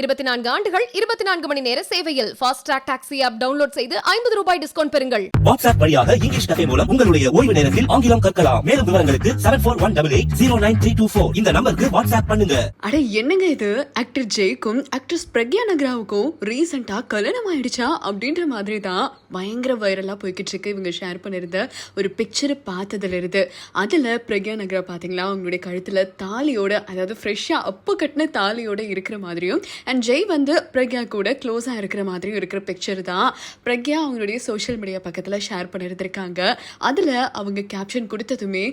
இருபத்தி நான்கு ஆண்டுகள் இருபத்தி நான்கு மணி நேர சேவையில் fast track taxi app download செய்து ஐம்பது ரூபாய் டிஸ்கவுண்ட் பெறுங்கள். வாட்ஸ்அப் வழியாக இங்கிலீஷ் கஃபே மூலம் உங்களுடைய ஓய்வு நேரத்தில் ஆங்கிலம் கற்கலாம். மேலும் விவரங்களுக்கு seven four one double eight zero nine three two four இந்த நம்பருக்கு வாட்ஸ்அப் பண்ணுங்க. அட என்னங்க இது? ஆக்டர் ஜெய்க்கும் ஆக்ட்ரஸ் பிரக்யா நகராவுக்கும் ரீசெண்டா கல்யாணம் ஆயிடுச்சா அப்படின்ற மாதிரி தான் பயங்கர வைரலா போய்கிட்டு இருக்கு இவங்க ஷேர் பண்ணிருந்த ஒரு பிக்சரை பார்த்ததுல இருந்து அதுல பிரக்யா நகரா பாத்தீங்களா? அவங்களுடைய கழுத்துல தாலியோட அதாவது ஃப்ரெஷ்ஷா அப்போ கட்டின தாலியோட இருக்கிற மாதிரியும் அண்ட் ஜெய் வந்து பிரக்யா கூட க்ளோஸாக இருக்கிற மாதிரியும் இருக்கிற பிக்சர் தான் பிரக்யா அவங்களுடைய சோஷியல் மீடியா பக்கத்தில் ஷேர் பண்ணியிருந்திருக்காங்க அதில் அவங்க கேப்ஷன் கொடுத்ததுமே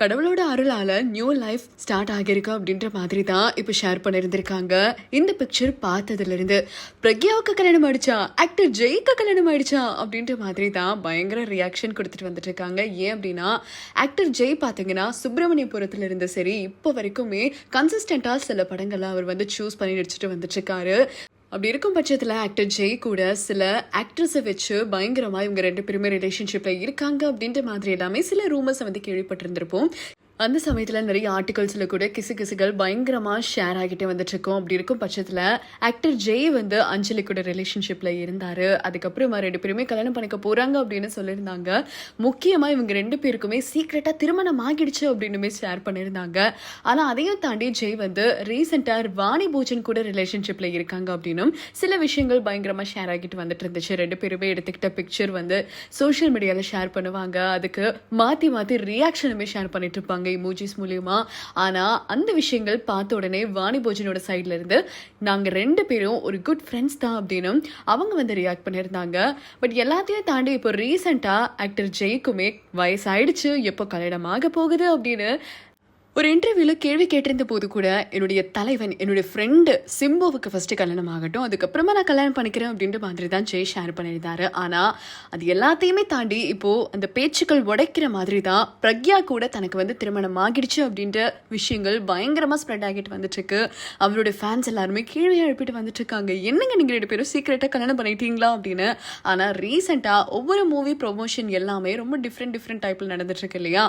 கடவுளோட அருளால நியூ லைஃப் ஸ்டார்ட் ஆகியிருக்கு அப்படின்ற மாதிரி தான் இப்போ ஷேர் பண்ணியிருந்திருக்காங்க. இந்த பிக்சர் பார்த்ததுலேருந்து பிரக்யாவுக்கு கல்யாணம் ஆயிடுச்சா? ஆக்டர் ஜெய்க்கு கல்யாணம் ஆயிடுச்சா? அப்படின்ற மாதிரி தான் பயங்கர ரியாக்ஷன் கொடுத்துட்டு வந்துட்டு இருக்காங்க ஏன் அப்படின்னா ஆக்டர் ஜெய் பார்த்தீங்கன்னா சுப்பிரமணியபுரத்தில் இருந்து சரி இப்போ வரைக்குமே கன்சிஸ்டண்ட்டாக சில படங்கள்லாம் அவர் வந்து சூஸ் பண்ணி நடிச்சிட்டு வந்துட்டுருக்காரு. அப்படி இருக்கும் பட்சத்தில் ஆக்டர் ஜெய் கூட சில ஆக்ட்ரஸை வச்சு பயங்கரமாக இவங்க ரெண்டு பேருமே ரிலேஷன்ஷிப்பில் இருக்காங்க அப்படின்ற மாதிரி எல்லாமே சில ரூமர்ஸை வந்து கேள்விப்பட்டிருந்திருப்போம். அந்த சமயத்தில் நிறைய ஆர்டிகல்ஸில் கூட கிசு கிசுகள் பயங்கரமாக ஷேர் ஆகிட்டே வந்துட்டுருக்கோம் அப்படி இருக்கும் பட்சத்தில் ஆக்டர் ஜெய் வந்து அஞ்சலி கூட ரிலேஷன்ஷிப்பில் இருந்தார். அதுக்கப்புறமா ரெண்டு பேருமே கல்யாணம் பண்ணிக்க போகிறாங்க அப்படின்னு சொல்லியிருந்தாங்க. முக்கியமாக இவங்க ரெண்டு பேருக்குமே சீக்ரெட்டாக திருமணம் ஆகிடுச்சு அப்படின்னுமே ஷேர் பண்ணியிருந்தாங்க. ஆனால் அதையும் தாண்டி ஜெய் வந்து ரீசெண்டாக வாணி பூஜன் கூட ரிலேஷன்ஷிப்பில் இருக்காங்க அப்படின்னும் சில விஷயங்கள் பயங்கரமாக ஷேர் ஆகிட்டு வந்துட்டு இருந்துச்சு. ரெண்டு பேருமே எடுத்துக்கிட்ட பிக்சர் வந்து சோஷியல் மீடியாவில் ஷேர் பண்ணுவாங்க. அதுக்கு மாற்றி மாற்றி ரியாக்ஷனுமே ஷேர் பண்ணிட்டு இருப்பாங்க. இமோஜிஸ் மூலியமா. ஆனால் அந்த விஷயங்கள் பார்த்த உடனே வாணி போஜனோட சைட்ல இருந்து நாங்கள் ரெண்டு பேரும் ஒரு குட் ஃப்ரெண்ட்ஸ் தான் அப்படின்னு அவங்க வந்து ரியாக்ட் பண்ணியிருந்தாங்க. பட் எல்லாத்தையும் தாண்டி இப்போ ரீசெண்டாக ஆக்டர் ஜெய்க்குமே வயசாயிடுச்சு. எப்போ கல்யாணம் ஆக போகுது அப்படின்னு ஒரு இன்டர்வியூவில் கேள்வி கேட்டிருந்த போது கூட என்னுடைய தலைவன் என்னுடைய ஃப்ரெண்டு சிம்புவுக்கு ஃபர்ஸ்ட் கல்யாணம் ஆகட்டும் அதுக்கப்புறமா நான் கல்யாணம் பண்ணிக்கிறேன் அப்படின்ற மாதிரி தான் ஜெய் ஷேர் பண்ணியிருந்தாரு. ஆனால் அது எல்லாத்தையுமே தாண்டி இப்போ அந்த பேச்சுக்கள் உடைக்கிற மாதிரி தான் பிரக்யா கூட தனக்கு வந்து திருமணம் ஆகிடுச்சு அப்படின்ற விஷயங்கள் பயங்கரமாக ஸ்ப்ரெட் ஆகிட்டு வந்துட்டு இருக்கு அவருடைய ஃபேன்ஸ் எல்லாருமே கீழே எழுப்பிட்டு வந்துட்டு இருக்காங்க என்னங்க நீங்கள் ரெண்டு பேரும் சீக்கிரட்டாக கல்யாணம் பண்ணிட்டீங்களா அப்படின்னு. ஆனால் ரீசெண்டாக ஒவ்வொரு மூவி ப்ரொமோஷன் எல்லாமே ரொம்ப டிஃப்ரெண்ட் டிஃப்ரெண்ட் டைப்பில் நடந்துட்டு இருக்கு இல்லையா?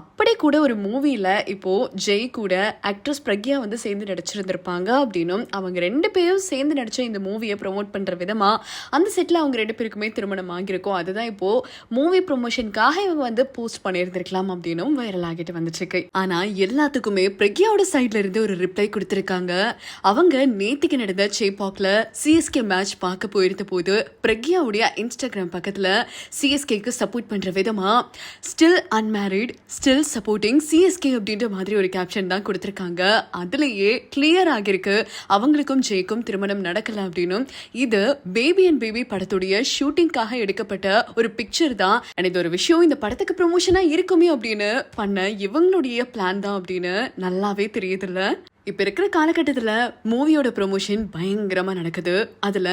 அப்படி கூட ஒரு மூவியில் இப்போ ஜெய் கூட ஆக்ட்ரஸ் பிரக்யா வந்து சேர்ந்து நடிச்சிருந்திருப்பாங்க அப்படின்னும் அவங்க ரெண்டு பேரும் சேர்ந்து நடித்த இந்த மூவியை ப்ரொமோட் பண்ணுற விதமாக அந்த செட்டில் அவங்க ரெண்டு பேருக்குமே திருமணம் ஆகியிருக்கும். அதுதான் இப்போது மூவி ப்ரொமோஷனுக்காக இவங்க வந்து போஸ்ட் பண்ணியிருந்திருக்கலாம் அப்படின்னும் வைரல் ஆகிட்டு வந்துச்சுக்கு. ஆனால் எல்லாத்துக்குமே பிரக்யாவோட சைட்ல இருந்து ஒரு ரிப்ளை கொடுத்துருக்காங்க. அவங்க நேத்திக்கு நடந்த சேபாக்ல சிஎஸ்கே மேட்ச் பார்க்க போயிருந்த போது பிரக்யாவுடைய இன்ஸ்டாகிராம் பக்கத்தில் சிஎஸ்கேக்கு சப்போர்ட் பண்ணுற விதமாக still unmarried still supporting CSK அப்படின்ற மாதிரி ஒரு கேப்ஷன் தான் கொடுத்துருக்காங்க. அதுலேயே கிளியர் ஆகியிருக்கு. அவங்களுக்கும் ஜெய்க்கும் திருமணம் நடக்கல அப்படின்னும். இது பேபி அண்ட் பேபி படத்துடைய ஷூட்டிங்காக எடுக்கப்பட்ட ஒரு பிக்சர் தான். அண்ட் இது ஒரு விஷயம் இந்த படத்துக்கு ப்ரொமோஷனா இருக்குமே அப்படின்னு பண்ண இவங்களுடைய பிளான் தான் அப்படின்னு நல்லாவே தெரியுதுல்ல. இப்போ இருக்கிற காலகட்டத்தில் மூவியோட ப்ரொமோஷன் பயங்கரமாக நடக்குது. அதில்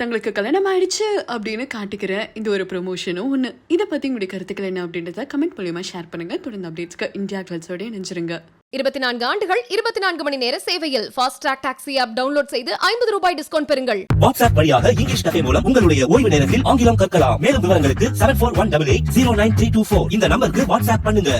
தங்களுக்கு கல்யாணம் ஆயிடுச்சு அப்படின்னு காட்டிக்கிற இந்த ஒரு ப்ரொமோஷனும் ஒன்று இதை பற்றி உங்களுடைய கருத்துக்கள் என்ன அப்படின்றத கமெண்ட் மூலியமாக ஷேர் பண்ணுங்க. தொடர்ந்து அப்டேட்ஸ்க்கு இந்தியா கிளட்ஸோட நினைச்சிருங்க இருபத்தி நான்கு ஆண்டுகள் இருபத்தி நான்கு மணி நேர சேவையில் fast track taxi app download செய்து ஐம்பது ரூபாய் டிஸ்கவுண்ட் பெறுங்கள். வாட்ஸ்அப் வழியாக இங்கிலீஷ் கஃபே மூலம் உங்களுடைய ஓய்வு நேரத்தில் ஆங்கிலம் கற்கலாம். மேலும் விவரங்களுக்கு seven four one double eight zero nine three two four இந்த நம்பருக்கு வாட்ஸ்அப் பண்ணுங்க.